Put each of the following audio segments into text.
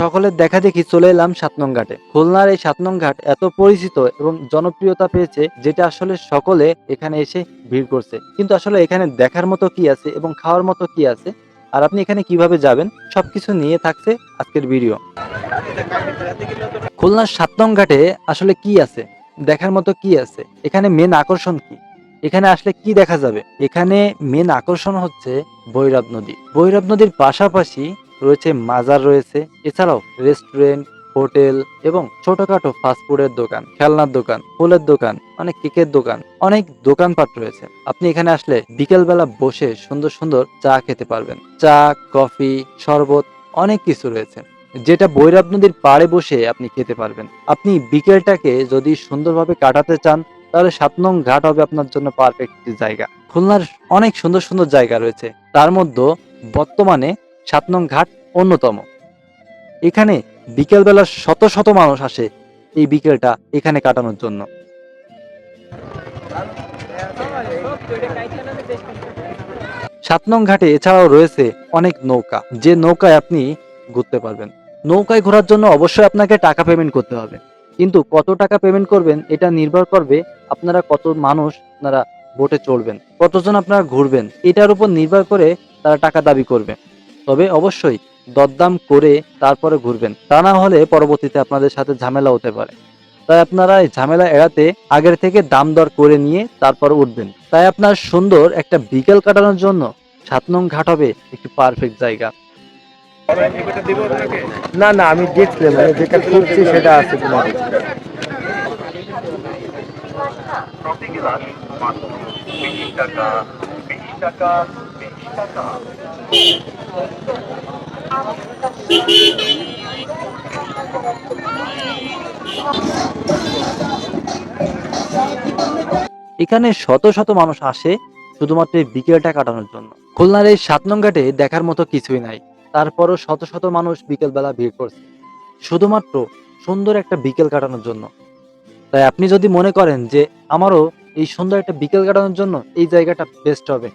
সকলের দেখা দেখি চলে এলাম সাত নং ঘাটে। খুলনার এই সাত নং ঘাট এত পরিচিত এবং জনপ্রিয়তা পেয়েছে যেটা আসলে সকলে এখানে এসে ভিড় করছে। কিন্তু আসলে এখানে দেখার মতো কি আছে এবং খাওয়ার মতো কি আছে? আর আপনি এখানে কীভাবে যাবেন? সবকিছু নিয়ে থাকছে আজকের ভিডিও। খুলনার সাত নং ঘাটে আসলে কি আছে? দেখার মতো কি আছে? এখানে মেন আকর্ষণ কি? এখানে আসলে কি দেখা যাবে? এখানে মেন আকর্ষণ হচ্ছে ভৈরব নদী। ভৈরব নদীর পাশাপাশি রয়েছে, মাজার রয়েছে। এছাড়াও রেস্টুরেন্ট হোটেল এবং ছোটখাটো ফাস্টফুডের দোকান, খেলনার দোকান, ফুলের দোকান অনেক কেকের দোকান, অনেক দোকানপাট রয়েছে। আপনি এখানে আসলে বিকেলবেলা বসে সুন্দর সুন্দর চা খেতে পারবেন। চা, কফি, শরবত, অনেক কিছু রয়েছে। যেটা বৈরাব নদীর পাড়ে বসে আপনি খেতে পারবেন। আপনি বিকেলটাকে যদি সুন্দরভাবে কাটাতে চান, তাহলে সাত নং ঘাট হবে আপনার জন্য পারফেক্ট জায়গা। খুলনার অনেক সুন্দর সুন্দর জায়গা রয়েছে। তার মধ্যে বর্তমানে সাত নং ঘাট অন্যতম। এখানে বিকেলবেলা শত শত মানুষ আসে এই বিকেলটা এখানে কাটানোর জন্য। সাত নং ঘাটে এছাড়াও রয়েছে অনেক নৌকা। যে নৌকায় আপনি ঘুরতে পারবেন। নৌকায় ঘোরার জন্য অবশ্যই আপনাকে টাকা পেমেন্ট করতে হবে। কিন্তু কত টাকা পেমেন্ট করবেন এটা নির্ভর করবে আপনারা কত মানুষ আপনারা বোটে চড়বেন, কতজন আপনারা ঘুরবেন, এটার উপর নির্ভর করে তারা টাকা দাবি করবে। তবে অবশ্যই দরদাম করে তারপরে ঘুরবেন। তা না হলে পরবর্তীতে আপনাদের সাথে ঝামেলা হতে পারে। তাই আপনারা এই ঝামেলা এড়াতে আগের থেকে দাম দর করে নিয়ে তারপর উঠবেন। তাই আপনার সুন্দর একটা বিকেল কাটানোর জন্য সাত নং ঘাট হবে একটি পারফেক্ট জায়গা। না না, আমি দেখলাম মানে যেটা খুঁজছি সেটা আছে তোমার টাকা টাকা টাকা এখানে শত শত মানুষ আসে শুধুমাত্র বিকেলটা কাটানোর জন্য। খুলনার এই সাত ঘাটে দেখার মতো কিছুই নাই। তারপরও শত শত মানুষ বিকেলবেলা ভিড় করছে। শুধুমাত্র সুন্দর একটা বিকেল কাটানোর জন্য। তাই আপনি যদি মনে করেন যে আমারও এই সুন্দর একটা বিকেল কাটানোর জন্য এই জায়গাটা বেস্ট হবে,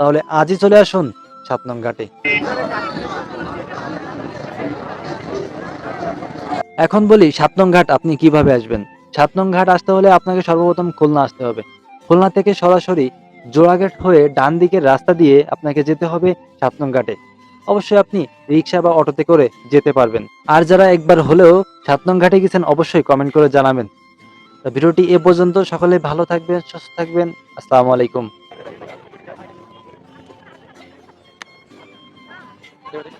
তাহলে আজই চলে আসুন সাত ঘাটে। এখন বলি, সাত নং ঘাট আপনি কীভাবে আসবেন? সাত নং ঘাট আসতে হলে আপনাকে সর্বপ্রথম খুলনা আসতে হবে। খুলনা থেকে সরাসরি জোড়াঘাট হয়ে ডান দিকের রাস্তা দিয়ে আপনাকে যেতে হবে সাত নং ঘাটে। অবশ্যই আপনি রিক্সা বা অটোতে করে যেতে পারবেন। আর যারা একবার হলেও সাত নং ঘাটে গেছেন, অবশ্যই কমেন্ট করে জানাবেন। ভিডিওটি এ পর্যন্ত। সকলে ভালো থাকবেন, সুস্থ থাকবেন। আসসালামু আলাইকুম। Ready?